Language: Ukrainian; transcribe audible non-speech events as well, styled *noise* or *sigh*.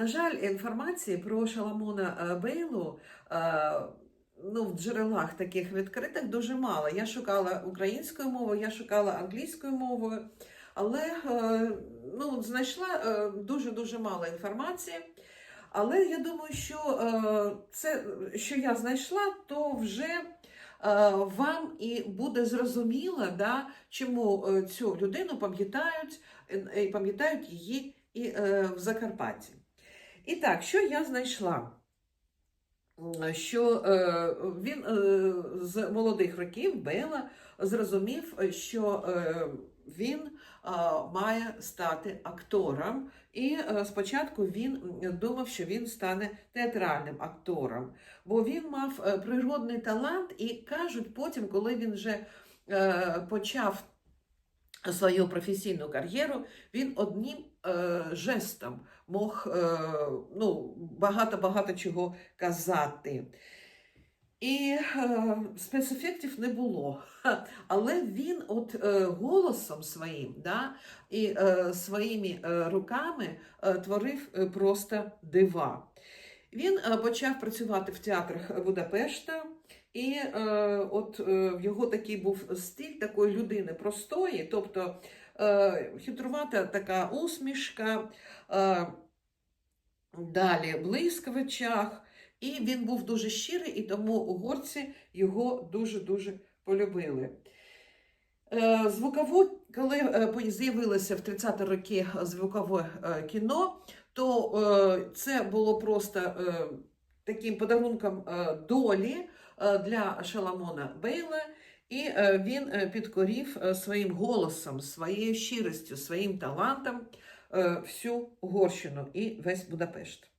На жаль, інформації про Шаламона е, Бейлу е, ну, в джерелах таких відкритих дуже мало. Я шукала українською мовою, я шукала англійською мовою, але е, ну, знайшла дуже-дуже мало інформації. Але я думаю, що це, що я знайшла, то вже вам і буде зрозуміло, да, чому цю людину пам'ятають і пам'ятають її і в Закарпатті. І так, що я знайшла? Що е, він е, з молодих років Бела зрозумів, що е, він е, має стати актором. І е, спочатку він думав, що він стане театральним актором, бо він мав е, природний талант, і кажуть, потім, коли він вже е, почав свою професійну кар'єру, він одним е, жестом мог е, ну, багато-багато чого казати. І е, спецефектів не було. *laughs* Але він от е, голосом своїм да, і е, своїми е, руками е, творив е, просто дива. Він е, почав працювати в театрах Будапешта, і е, от е, його такий був стиль такої людини простої, тобто е, хитрувата така усмішка, е, далі блиск в очах. І він був дуже щирий, і тому угорці його дуже-дуже полюбили. Е, Звукову, коли е, з'явилося в 30-ті роки звукове е, кіно, то е, це було просто е, таким подарунком е, долі е, для Шаламона Бейла, і е, він підкорів своїм голосом, своєю щирістю, своїм талантом всю Угорщину і весь Будапешт.